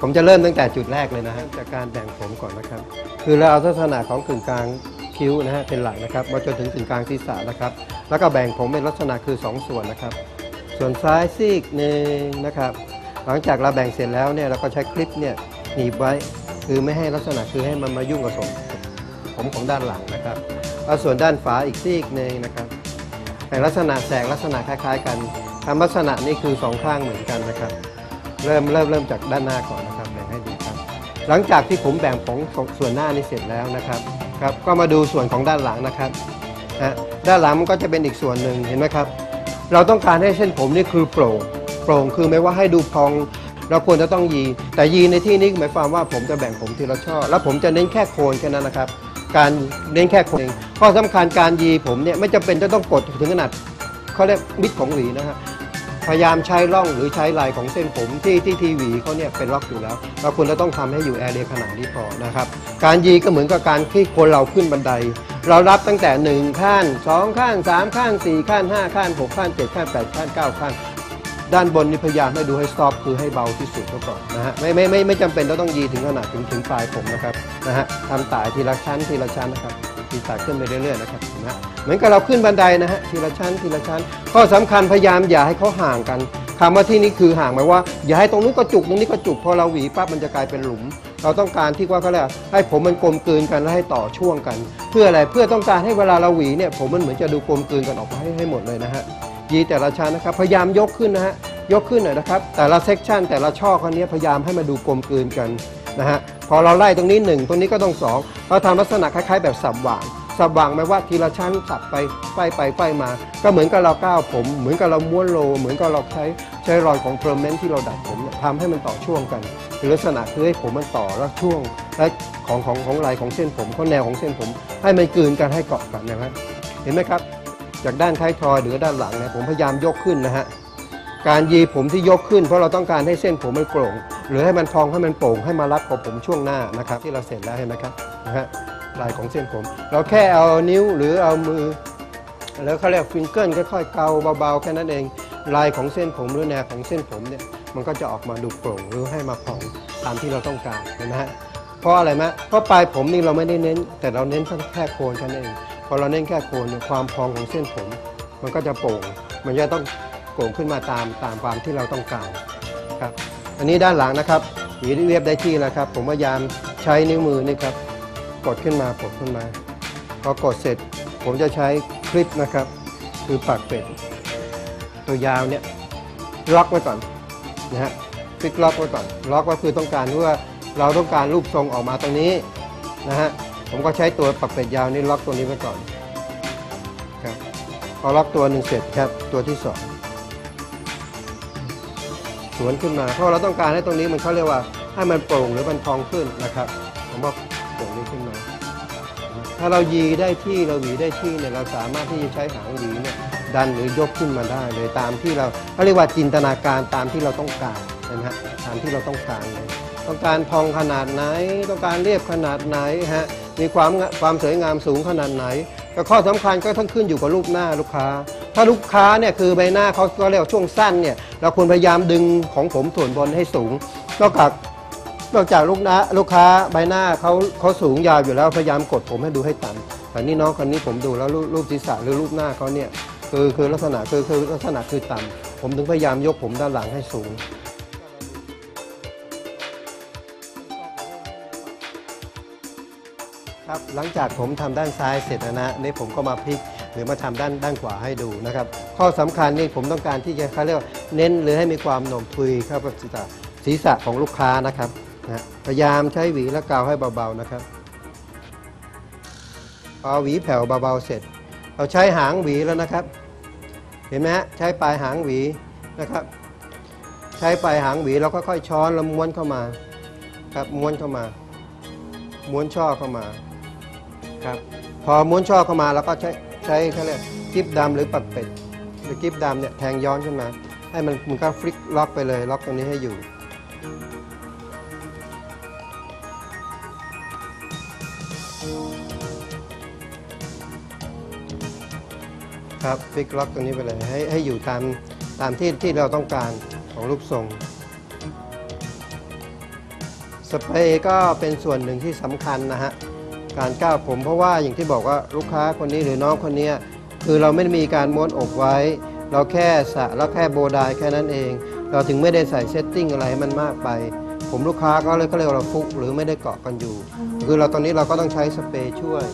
ผมจะเริ่มตั้งแต่จุดแรกเลยนะฮะจากการแบ่งผมก่อนนะครับ คือเราเอาลักษณะของกึ่งกลางคิ้วนะฮะเป็นหลักนะครับมาจนถึงกึ่งกลางศีรษะนะครับ แล้วก็แบ่งผมเป็นลักษณะคือ 2 ส่วนนะครับ ส่วนซ้ายซีกหนึ่งนะครับ หลังจากเราแบ่งเสร็จแล้วเนี่ยเราก็ใช้คลิปเนี่ยหนีบไว้คือไม่ให้ลักษณะคือให้มันมายุ่งกับผมผมของด้านหลังนะครับแล้วส่วนด้านฝาอีกซีกหนึ่งนะครับแต่งลักษณะแสกลักษณะคล้าย ๆ กันทำลักษณะนี้คือสองข้างเหมือนกันนะครับ เริ่มเริ่มเริ่มจากด้านหน้าก่อนนะครับแบ่งให้ดีครับ หลังจากที่ผมแบ่งของส่วนหน้านี้เสร็จแล้วนะครับครับ ก็มาดูส่วนของด้านหลังนะครับฮะด้านหลังมันก็จะเป็นอีกส่วนหนึ่งเห็นไหมครับ เราต้องการให้เส้นผมนี่คือโปร่งโปร่งคือไม่ว่าให้ดูพอง เราควรจะต้องยี แต่ยีในที่นี้หมายความว่าผมจะแบ่งผมทีละช่อ แล้วผมจะเน้นแค่โคนแค่นั้นนะครับ การเน้นแค่โคนเองข้อสำคัญการยีผมเนี่ยไม่จำเป็นจะต้องกดถึงขนาดเขาเรียกมิดของหวีนะฮะ พยายามใช้ร่องหรือใช้ลายของเส้นผมที่ที่ทีวีเขาเนี่ยเป็นล็อกอยู่แล้ว เราควรจะต้องทำให้อยู่แอร์เรียขนาดนี้พอนะครับ การยีก็เหมือนกับการที่คนเราขึ้นบันได เรารับตั้งแต่ 1 ขั้น 2 ขั้น 3 ขั้น 4 ขั้น 5 ขั้น 6 ขั้น 7 ขั้น 8 ขั้น 9 ขั้น ด้านบนนี่พยายามให้ดูให้สต็อปคือให้เบาที่สุดก็ก่อนนะฮะไม่ไม่ไม่ไม่จำเป็นเราต้องยีถึงขนาดถึงถึงปลายผมนะครับนะฮะทำต่ายทีละชั้นทีละชั้นนะครับีต่าขึ้นไปเรื่อยๆนะครับเห็นะเหมือนกับเราขึ้นบันไดนะฮะทีละชั้นทีละชั้น ข้อสำคัญพยายามอย่าให้เขาห่างกันคำว่าที่นี้คือห่างหมายว่า อย่าให้ตรงนู้นก็จุกตรงนี้ก็จุกพอเราหวีปั๊บมันจะกลายเป็นหลุม เราต้องการที่ว่าเขาเรียกให้ผมมันกลมกลืนกันและให้ต่อช่วงกัน เพื่ออะไรเพื่อต้องการให้เวลาเราหวีเนี่ยผมมันเหมือนจะดูกลมกลืนกันออกมาให้ให้หมดเลยนะฮะยีแต่ละชั้นนะครับพยายามยกขึ้นนะฮะยกขึ้นหน่อยนะครับแต่ละเซกชันแต่ละช่อคนนี้พยายามให้มาดูกลมกลืนกันนะฮะ พอเราไล่ตรงนี้ 1 ตรงนี้ก็ต้อง 2 เราทำลักษณะคล้ายๆ แบบสับหว่างสับหว่างหมายว่าทีละชั้นสับไปไฟไปไฟมา ก็เหมือนกับเราก้าวผม เหมือนกับเราม้วนโล เหมือนกับเราใช้ใช้รอยของเพอร์เมนที่เราดัดผมเนี่ยทำให้มันต่อช่วงกันคือลักษณะคือให้ผมมันต่อแล้วช่วง และของของของลายของเส้นผมข้อแนวของเส้นผม ให้มันกลืนกันให้เกาะกันนะครับเห็นไหมครับ จากด้านท้ายทอยหรือด้านหลังนี่ยผมพยายามยกขึ้นนะฮะ การยีผมที่ยกขึ้น เพราะเราต้องการให้เส้นผมมันโปร่ง หรือให้มันพองให้มันโปร่งให้มารับกับผมช่วงหน้านะครับ ที่เราเสร็จแล้วเห็นไหมครับนะฮะลายของเส้นผม เราแค่เอานิ้วหรือเอามือ แล้วเขาเรียกฟิงเกิลค่อยๆเกาเบาๆแค่นั้นเอง ลายของเส้นผมหรือแนวของเส้นผมเนี่ยมันก็จะออกมาดูโปร่งหรือให้มาพองตามที่เราต้องการเห็นไหมฮะเพราะอะไรไหมเพราะปลายผมนี่เราไม่ได้เน้น แต่เราเน้นแค่โคนแค่นั้นเองพอเราเน้นแค่โคนความพองของเส้นผม มันก็จะโปร่งมันจะต้อง โป่งขึ้นมาตามตามความที่เราต้องการครับอันนี้ด้านหลังนะครับหวีเรียบได้ที่แล้วครับ ผมพยายามใช้นิ้วมือนี่ครับกดขึ้นมากดขึ้นมา พอกดเสร็จ ผมจะใช้คลิปนะครับ คือปากเป็ดตัวยาวเนี่ยล็อกไว้ก่อนนะฮะคลิกล็อกไว้ก่อนล็อกก็คือต้องการว่าเราต้องการรูปทรงออกมาตรงนี้นะฮะผมก็ใช้ตัวปักเป็ดยาวนี่ล็อกตัวนี้ไว้ก่อนครับพอล็อกตัวหนึ่งเสร็จครับตัวที่สอง สวนขึ้นมา เพราะเราต้องการให้ตรงนี้มันเขาเรียกว่าให้มันโปร่งหรือมันพองขึ้นนะครับผมว่าโปร่งนี้ขึ้นมา ถ้าเรายีได้ที่เราหวีได้ที่เนี่ยเราสามารถที่จะใช้หางหวีเนี่ยดันหรือยกขึ้นมาได้เลยตามที่เราเขาเรียกว่าจินตนาการตามที่เราต้องการนะฮะตามที่เราต้องการเลยต้องการพองขนาดไหน ต้องการเรียบขนาดไหนฮะมีความความสวยงามสูงขนาดไหนก็ข้อสำคัญก็ต้องขึ้นอยู่กับรูปหน้าลูกค้า ถ้าลูกค้าเนี่ยคือใบหน้าเขาก็เรียกว่าช่วงสั้นเนี่ยเราควรพยายามดึงของผมส่วนบนให้สูง นอกจากนอกจากลูกน้าลูกค้าใบหน้าเขาเขาสูงยาวอยู่แล้วพยายามกดผมให้ดูให้ต่ำแต่นี่น้องคนนี้ผมดูแล้วรูปรูปศีรษะหรือรูปหน้าเขาเนี่ยคือคือลักษณะคือคือลักษณะคือต่ำผมถึงพยายามยกผมด้านหลังให้สูงครับหลังจากผมทำด้านซ้ายเสร็จแล้วนะนี่ผมก็มาพลิก หรือมาทำด้านด้านขวาให้ดูนะครับ ข้อสำคัญนี่ผมต้องการที่จะเขาเรียกว่าเน้นหรือให้มีความหน่มทุยเข้ากับศีรษะศีรษะของลูกค้านะครับนะพยายามใช้หวีและกาวให้เบาๆนะครับพอหวีแผ่วเบาๆเสร็จ เราใช้หางหวีแล้วนะครับ เห็นไหมฮะใช้ปลายหางหวีนะครับ ใช้ปลายหางหวีเราก็ค่อยๆช้อนแล้วม้วนเข้ามาครับม้วนเข้ามา ม้วนช่อเข้ามาครับพอม้วนช่อเข้ามาแล้วก็ใช้ ใช้เขาเรียกกิ๊บดำหรือปัดเป็ดหรือกิ๊บดำเนี่ยแทงย้อนขึ้นมา ให้มันมันก็ฟลิกล็อกไปเลยล็อกตรงนี้ให้อยู่ครับฟลิกล็อกตรงนี้ไปเลยให้ให้อยู่ตามตามที่ที่เราต้องการของรูปทรง สเปรย์ก็เป็นส่วนหนึ่งที่สำคัญนะฮะ การก้าวผม เพราะว่าอย่างที่บอกว่าลูกค้าคนนี้หรือน้องคนนี้คือเราไม่ได้มีการม้วนอกไว้ เราแค่สะแล้วแค่โบไดายแค่นั้นเอง เราถึงไม่ได้ใส่เซตติ้งอะไรให้มันมากไป ผมลูกค้าก็เลยก็เรียกว่าเราฟุกหรือไม่ได้เกาะกันอยู่ คือเราตอนนี้เราก็ต้องใช้สเปรย์ช่วย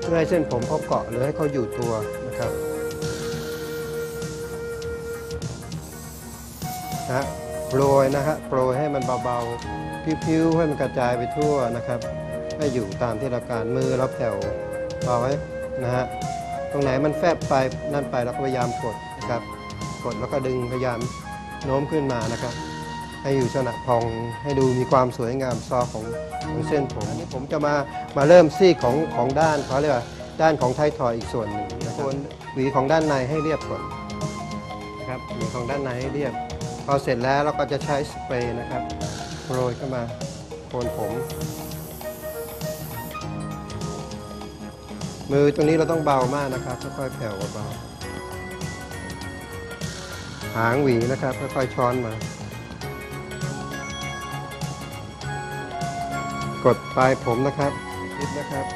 เพื่อให้เส้นผมเขาเกาะหรือให้เขาอยู่ตัวนะครับนะฮะโปรยนะฮะโปรยให้มันเบาๆพิ้วๆให้มันกระจายไปทั่วนะครับ ให้อยู่ตามที่เราการมือเราแผ่วเบาไว้นะฮะตรงไหนมันแฟบไปนั่นไปเราก็พยายามกดนะครับกดแล้วก็ดึงพยายามโน้มขึ้นมานะครับ ให้อยู่ลักษณะพองให้ดูมีความสวยงามซอของของเส้นผมอันนี้ผมจะมามาเริ่มซีกของของด้านเขาเรียกว่าด้านของไทยทอยอีกส่วนหนึ่งนะครับส่วนหวีของด้านในให้เรียบก่อนนะครับหวีของด้านในให้เรียบ พอเสร็จแล้วเราก็จะใช้สเปรย์นะครับโรยเข้ามาโคนผม มือตรงนี้เราต้องเบามากนะครับค่อยๆแผ่วเบาๆหางหวีนะครับค่อยๆช้อนมา กดปลายผมนะครับคิดนะครับ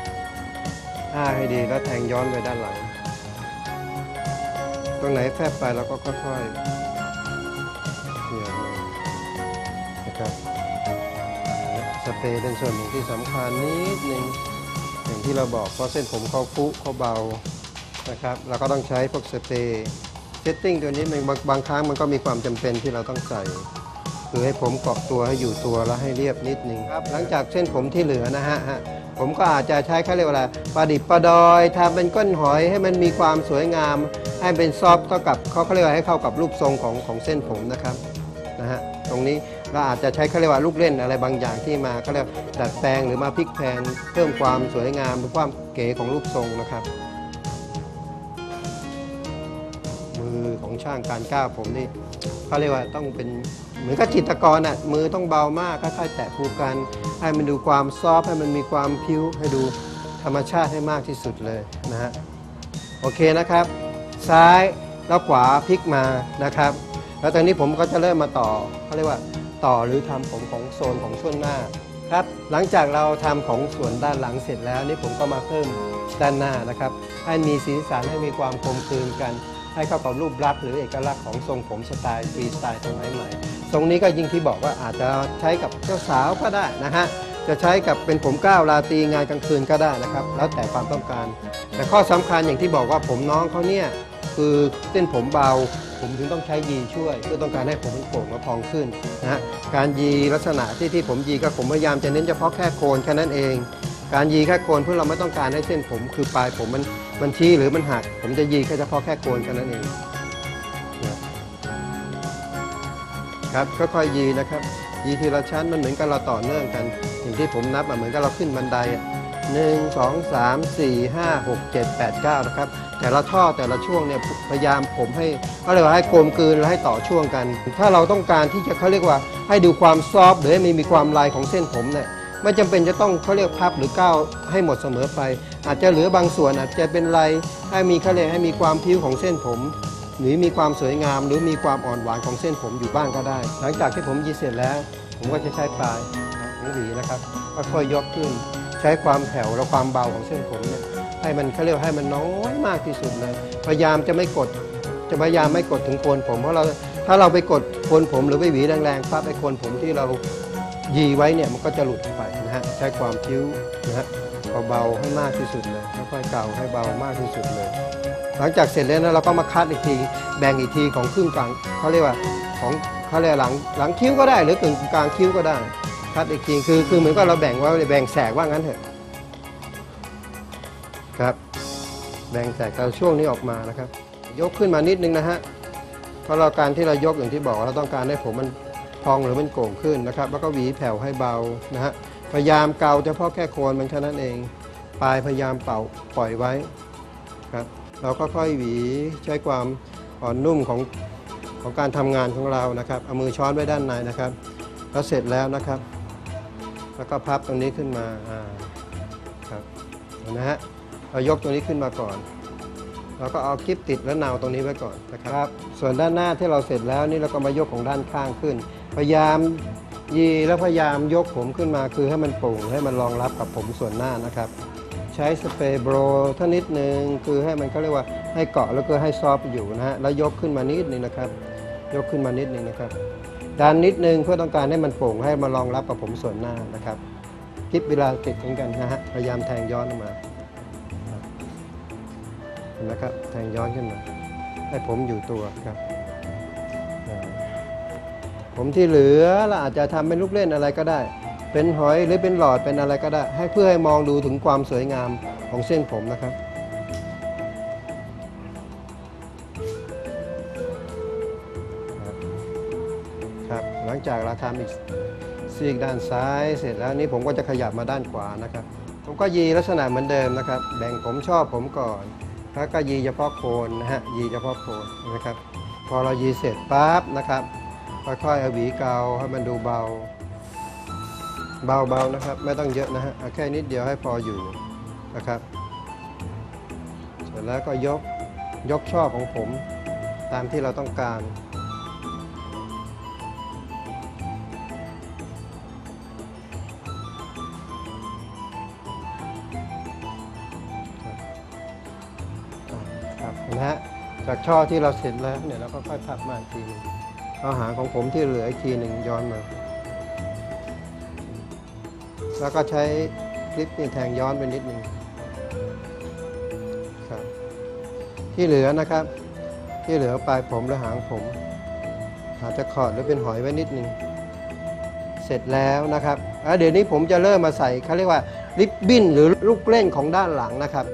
อ้าให้ดีแล้วแทงย้อนไปด้านหลัง ตรงไหนแฟบไปเราก็ค่อยๆเขี่ยมานะครับสเปรย์เป็นส่วนหนึ่งที่สำคัญนิดนึง อย่างที่เราบอกเพราะเส้นผมเขาฟุเขาเบานะครับเราก็ต้องใช้พวกสเปรย์เซตติ้งตัวนี้มันบางบางครั้งมันก็มีความจำเป็นที่เราต้องใส่คือให้ผมเกาะตัวให้อยู่ตัวแล้วให้เรียบนิดนึงครับ หลังจากเส้นผมที่เหลือนะฮะผมก็อาจจะใช้เขาเรียกว่าประดิษฐ์ประดอยทำเป็นก้นหอยให้มันมีความสวยงาม ให้เป็นซอฟต์เท่ากับเขาเขาเรียกว่าให้เข้ากับรูปทรงของของเส้นผมนะครับนะฮะตรงนี้ เราอาจจะใช้เขาเรียกว่าลูกเล่นอะไรบางอย่างที่มาเขาเรียกดัดแปลงหรือมาพลิกแพลงเพิ่มความสวยงามหรือความเก๋ของรูปทรงนะครับ มือของช่างการก้าวผมนี่เขาเรียกว่าต้องเป็นเหมือนกับจิตรกรอะมือต้องเบามากค่อยๆแตะภูกันให้มันดูความซอฟให้มันมีความพิ้วให้ดูธรรมชาติให้มากที่สุดเลยนะฮะโอเคนะครับ ซ้ายแล้วขวาพลิกมานะครับ แล้วตอนนี้ผมก็จะเริ่มมาต่อเขาเรียกว่า ต่อหรือทำผมของโซนของช่วงหน้าครับหลังจากเราทำของส่วนด้านหลังเสร็จแล้วนี่ผมก็มาเพิ่มด้านหน้านะครับ ให้มีสีสันให้มีความกลมกลืนกัน ให้เข้ากับรูปลักษณ์หรือเอกลักษณ์ของทรงผมสไตล์ฟรีสไตล์สมัยใหม่ทรงนี้ก็ยิ่งที่บอกว่าอาจจะใช้กับเจ้าสาวก็ได้นะฮะจะใช้กับเป็นผมก้าวราตรีงานกลางคืนก็ได้นะครับ แล้วแต่ความต้องการ แต่ข้อสำคัญอย่างที่บอกว่าผมน้องเขาเนี่ย คือเส้นผมเบา ผมถึงต้องใช้ยีช่วย เพื่อต้องการให้ผมมันโป่งและพองขึ้นนะฮะการยีลักษณะที่ที่ผมยีก็ผมพยายามจะเน้นเฉพาะแค่โคนแค่นั้นเอง การยีแค่โคนเพื่อเราไม่ต้องการให้เส้นผม คือปลายผมมันมันชี้หรือมันหัก ผมจะยีแค่เฉพาะแค่โคนแค่นั้นเองนะครับค่อยๆยีนะครับยีทีละชั้นมันเหมือนกับเราต่อเนื่องกัน อย่างที่ผมนับเหมือนกับเราขึ้นบันได อะหนึ่งสองสามสี่ห้าหกเจ็ดแปดเก้านะครับ แต่ละท่อแต่ละช่วงเนี่ยพยายามผมให้เขาเรียกว่าให้กลมกลืนและให้ต่อช่วงกัน ถ้าเราต้องการที่จะเขาเรียกว่าให้ดูความซอฟหรือให้มีมีความลายของเส้นผมเนี่ยไม่จำเป็นจะต้องเขาเรียกพับหรือก้าวให้หมดเสมอไป อาจจะเหลือบางส่วนอาจจะเป็นลายให้มีเขาเรียกให้มีความพิ้วของเส้นผมหรือมีความสวยงามหรือมีความอ่อนหวานของเส้นผมอยู่บ้างก็ได้ หลังจากที่ผมยีเสร็จแล้ว ผมก็จะใช้ปลายของหวีนะครับค่อยๆยกขึ้น ใช้ความแผ่วและความเบาของเส้นผมเนี่ยให้มันเขาเรียกให้มันน้อยมากที่สุดเลย พยายามจะไม่กด จะพยายามไม่กดถึงโคนผม เพราะเราถ้าเราไปกดโคนผมหรือไปหวีแรงๆปั๊บไอ้โคนผมที่เรายีไว้เนี่ยมันก็จะหลุดไปนะฮะใช้ความคิ้วนะฮะเบาๆให้มากที่สุดเลยค่อยๆเก่าให้เบามากที่สุดเลย หลังจากเสร็จแล้วนะเราก็มาคัดอีกทีแบ่งอีกทีของครึ่งกลางเขาเรียกว่าของเขาเรียกหลังหลังคิ้วก็ได้ หรือกึ่งกลางคิ้วก็ได้ คัดอีกทีคือคือเหมือนกับเราแบ่งว่าแบ่งแสกว่างั้นเถอะครับ แบ่งแสกแต่ช่วงนี้ออกมานะครับ ยกขึ้นมานิดนึงนะฮะเพราะเราการที่เรายกอย่างที่บอกเราต้องการให้ผมมันพองหรือมันโก่งขึ้นนะครับ แล้วก็หวีแผ่วให้เบานะฮะพยายามเกาเฉพาะแค่โคนมันแค่นั้นเอง ปลายพยายามเป่าปล่อยไว้ครับเราก็ค่อยหวีใช้ความอ่อนนุ่มของของการทำงานของเรานะครับ เอามือช้อนไว้ด้านในนะครับ แล้วเสร็จแล้วนะครับ แล้วก็พับตรงนี้ขึ้นมาอ่าครับเห็นนะฮะเรายกตรงนี้ขึ้นมาก่อนเราก็เอาคลิปติดและนาวตรงนี้ไว้ก่อนนะครับ ส่วนด้านหน้าที่เราเสร็จแล้วนี่เราก็มายกของด้านข้างขึ้น พยายามยีแล้วพยายามยกผมขึ้นมาคือให้มันโปร่งให้มันรองรับกับผมส่วนหน้านะครับ ใช้สเปรย์โบรท่านิดนึงคือให้มันเขาเรียกว่าให้เกาะแล้วก็ให้ซอฟต์อยู่นะฮะแล้วยกขึ้นมานิดนึงนะครับ ยกขึ้นมานิดนึงนะครับ ดันนิดนึงเพื่อต้องการให้มันโปร่งให้มันรองรับกับผมส่วนหน้านะครับคิดเวลาติดเหมือนกันนะฮะพยายามแทงย้อนออกมาเห็นไหมครับแทงย้อนขึ้นมาให้ผมอยู่ตัวครับ ผมที่เหลือเราอาจจะทำเป็นลูกเล่นอะไรก็ได้ เป็นหอยหรือเป็นหลอดเป็นอะไรก็ได้ ให้เพื่อให้มองดูถึงความสวยงามของเส้นผมนะครับ หลังจากเราทำอีกซีกด้านซ้ายเสร็จแล้วนี่ผมก็จะขยับมาด้านขวานะครับ ผมก็ยีลักษณะเหมือนเดิมนะครับ แบ่งผมชอบผมก่อนแล้วก็ยีเฉพาะโคนนะฮะยีเฉพาะโคนนะครับ พอเรายีเสร็จปั๊บนะครับค่อยๆเอาหวีเกาให้มันดูเบา เบาๆนะครับ ไม่ต้องเยอะนะฮะแค่นิดเดียวให้พออยู่นะครับ เสร็จแล้วก็ยกยกช่อของผมตามที่เราต้องการ นะฮะจากช่อที่เราเสร็จแล้วเนี่ยเราก็ค่อยพับมาอีกทีนึงเอาหางของผมที่เหลืออีกทีหนึ่งย้อนมา แล้วก็ใช้คลิปนี่แทงย้อนไปนิดหนึ่งครับที่เหลือนะครับ ที่เหลือปลายผมและหางผม อาจจะขอดหรือเป็นหอยไว้นิดหนึ่งเสร็จแล้วนะครับเดี๋ยวนี้ผมจะเริ่มมาใส่เขาเรียกว่าริบบิ้นหรือลูกเล่นของด้านหลังนะครับ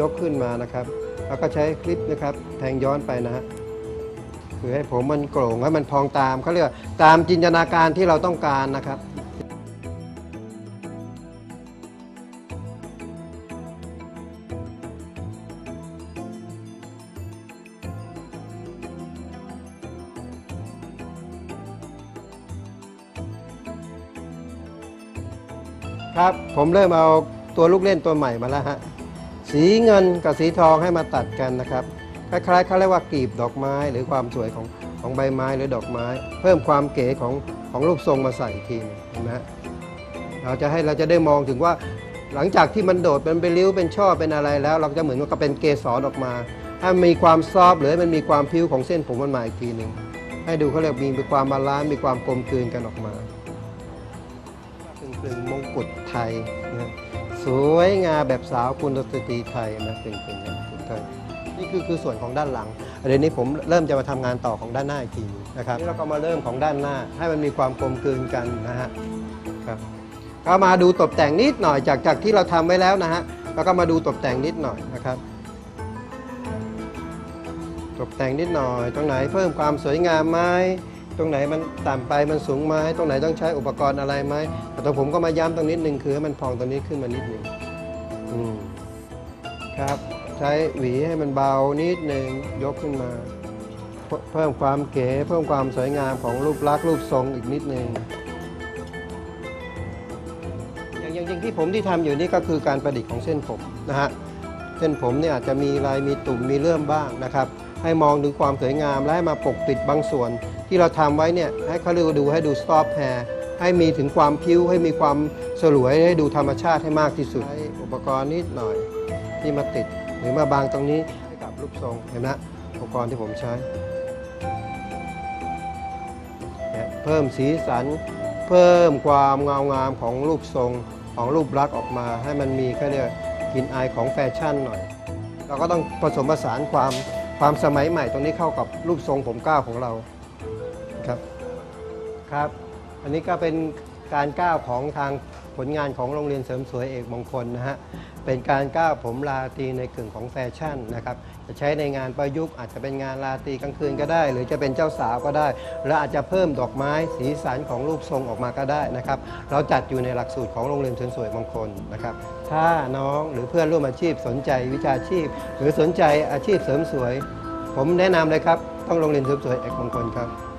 ยกขึ้นมานะครับ แล้วก็ใช้คลิปนะครับแทงย้อนไปนะฮะคือให้ผมมันโกร่งให้มันพองตามเขาเรียกว่าตามจินตนาการที่เราต้องการนะครับครับผมเริ่มเอาตัวลูกเล่นตัวใหม่มาแล้วฮะ สีเงินกับสีทองให้มาตัดกันนะครับ คล้ายๆเขาเรียกว่ากีบดอกไม้หรือความสวยของของใบไม้หรือดอกไม้ เพิ่มความเก๋ของของรูปทรงมาใส่อีกทีหนึ่งเห็นไหมฮะเราจะให้เราจะได้มองถึงว่าหลังจากที่มันโดดเป็นเป็นริ้วเป็นช่อเป็นอะไรแล้ว เราจะเหมือนกับเป็นเกสรออกมาให้มีความซอฟหรือให้มันมีความพิ้วของเส้นผมมันมาอีกทีหนึ่งให้ดูเขาเรียกมีความบาลานซ์มีความกลมกลืนกันออกมากึ่งกึ่งมงกุฎไทยนะ สวยงามแบบสาวคุณสตรีไทยนะกึ่งกึ่งมงกุฎไทยนี่คือคือส่วนของด้านหลังเดี๋ยวนี้ผมเริ่มจะมาทำงานต่อของด้านหน้าอีกทีนะครับนี่เราก็มาเริ่มของด้านหน้า ให้มันมีความกลมกลืนกันนะฮะครับก็มาดูตกแต่งนิดหน่อยจากจากที่เราทำไว้แล้วนะฮะแล้วก็มาดูตกแต่งนิดหน่อยนะครับ ตกแต่งนิดหน่อย ตรงไหนเพิ่มความสวยงามไหม ตรงไหนมันต่ำไปมันสูงไหมตรงไหนต้องใช้อุปกรณ์อะไรไหมแต่ตผมก็มาย้ำตรงนิดหนึ่งคือให้มันพองตรงนี้ขึ้นมานิดหนึ่งอืมครับ ใช้หวีให้มันเบานิดหนึ่งยกขึ้นมา เพิ่มความเก๋เพิ่มความสวยงามของรูปลักษณ์รูปทรงอีกนิดหนึ่งอย่างอย่างอย่างที่ผมที่ทำอยู่นี่ก็คือการประดิษฐ์ของเส้นผมนะฮะเส้นผมเนี่ยอาจจะมีลายมีตุ่มมีเลื่อมบ้างนะครับ ให้มองถึงความสวยงามและให้มาปกปิดบางส่วน ที่เราทำไว้เนี่ยให้เขาเรียกว่าดูให้ดูสต็อปแฮร์ให้มีถึงความพิ้วให้มีความสลวยให้ดูธรรมชาติให้มากที่สุดใช้อุปกรณ์นิดหน่อยที่มาติดหรือมาบางตรงนี้ให้กับรูปทรงเห็นไหมอุปกรณ์ที่ผมใช้เพิ่มสีสัน เพิ่มความเงางามของรูปทรงของรูปลักษณ์ออกมา ให้มันมีเขาเรียกกลิ่นอายของแฟชั่นหน่อย เราก็ต้องผสมผสานความความสมัยใหม่ตรงนี้เข้ากับรูปทรงผมก้าวของเรา ครับ อันนี้ก็เป็นการก้าวของทางผลงานของโรงเรียนเสริมสวยเอกมงคลนะฮะ เป็นการก้าวผมราตีในกึ่งของแฟชั่นนะครับ จะใช้ในงานประยุกต์อาจจะเป็นงานราตีกลางคืนก็ได้ หรือจะเป็นเจ้าสาวก็ได้ และอาจจะเพิ่มดอกไม้สีสันของรูปทรงออกมาก็ได้นะครับ เราจัดอยู่ในหลักสูตรของโรงเรียนเสริมสวยมงคลนะครับ ถ้าน้องหรือเพื่อนร่วมอาชีพสนใจวิชาชีพ หรือสนใจอาชีพเสริมสวย ผมแนะนำเลยครับ ต้องโรงเรียนเสริมสวยเอกมงคลครับ